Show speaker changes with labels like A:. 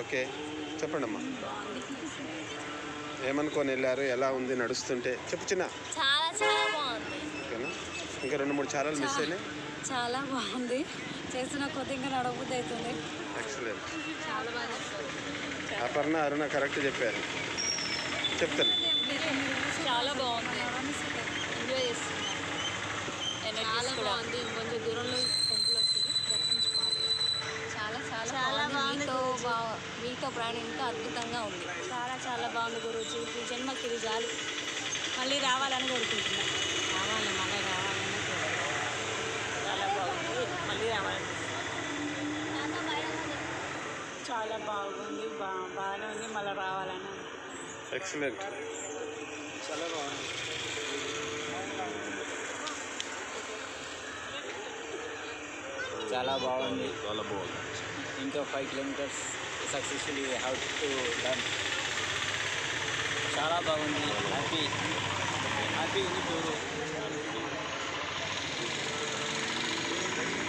A: Okay. చెప్పండి అమ్మా ఏమనుకొని వెళ్ళారు? ఎలా ఉంది? నడుస్తుంటే. చెప్పు చిన్న.
B: చాలా చాలా బాగుంది.
A: ఓకేనా? ఇంకా రెండు మూడు ఛానల్ మిస్ అయినాయి?
B: చాలా బాగుంది. చేసిన కొద్ది ఇంకా నడవబుద్ధి అవుతుంది.
A: ఎక్సలెంట్.
B: చాలా బాగా
A: అపర్ణ అరుణ కరెక్ట్ చెప్పారు. చెప్తాను.
B: చాలా బాగుంది. ఎంజాయ్ చేస్తున్నాను చాలా బాగుంది. ఇంకొంచెం దూరంలో టెంపుల్ వస్తుంది దర్శించుకోవాలి చాలా చాలా చాలా బాగుంది మీతో బా- మీతో ప్రయాణం ఇంకా అద్భుతంగా ఉంది. చాలా చాలా బాగుంది గురించి ఈ జన్మకి ఇది చాలు మళ్ళీ రావాలని కోరుకుంటున్నాను రావాలి మళ్ళీ రావాలని చాలా బాగుంది. మళ్ళీ రావాలని చాలా బాగుంది. బా బాగానే ఉంది. మళ్ళీ రావాలని
A: ఎక్సలెంట్
C: చాలా బాగుంది. చాలా బాగుంది.
A: చాలా బాగుంది.
C: ఇంకా five kilometres successfully have to done చాలా బాగుంది. హ్యాపీ హ్యాపీ ఉంది. టు